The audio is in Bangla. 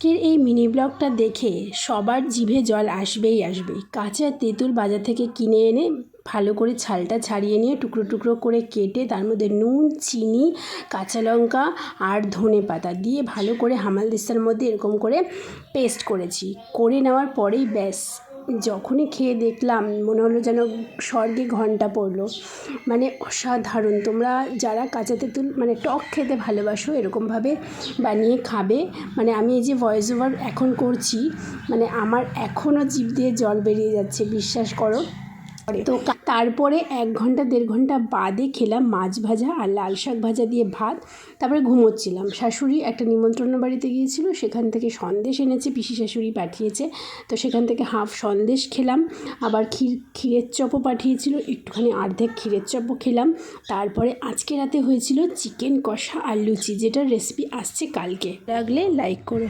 আজকের এই মিনি ব্লগটা দেখে সবার জিভে জল আসবেই আসবে। কাঁচা তেঁতুল বাজার থেকে কিনে এনে ভালো করে ছালটা ছাড়িয়ে নিয়ে টুকরো টুকরো করে কেটে তার মধ্যে নুন, চিনি, কাঁচা লঙ্কা আর ধনে পাতা দিয়ে ভালো করে হামালদিস্তার মধ্যে এরকম করে পেস্ট করেছি। করে নেওয়ার পরেই ব্যাস। যখনই খেয়ে দেখলাম, মনে হলো যেন স্বর্গে ঘণ্টা পড়ল। মানে অসাধারণ। তোমরা যারা কাঁচা তেঁতুল মানে টক খেতে ভালোবাসো, এরকমভাবে বানিয়ে খাবে। মানে আমি এই যে ভয়েস ওভার এখন করছি মানে আমার এখনও জিভ দিয়ে জল বেরিয়ে যাচ্ছে, বিশ্বাস করো। তো তারপরে এক ঘণ্টা, দেড় ঘণ্টা বাদে খেলাম মাছ ভাজা আর লাল শাক ভাজা দিয়ে ভাত। তারপরে ঘুমোচ্ছিলাম। শাশুড়ি একটা নিমন্ত্রণ বাড়িতে গিয়েছিল, সেখান থেকে সন্দেশ এনেছে, পিসি শাশুড়ি পাঠিয়েছে। তো সেখান থেকে হাফ সন্দেশ খেলাম, আবার ক্ষীর, ক্ষীরের চপও পাঠিয়েছিল, একটুখানি অর্ধেক ক্ষীরের চপও খেলাম। তারপরে আজকে রাতে হয়েছিল চিকেন কষা আর লুচি, যেটার রেসিপি আসছে কালকে। লাগলে লাইক করো।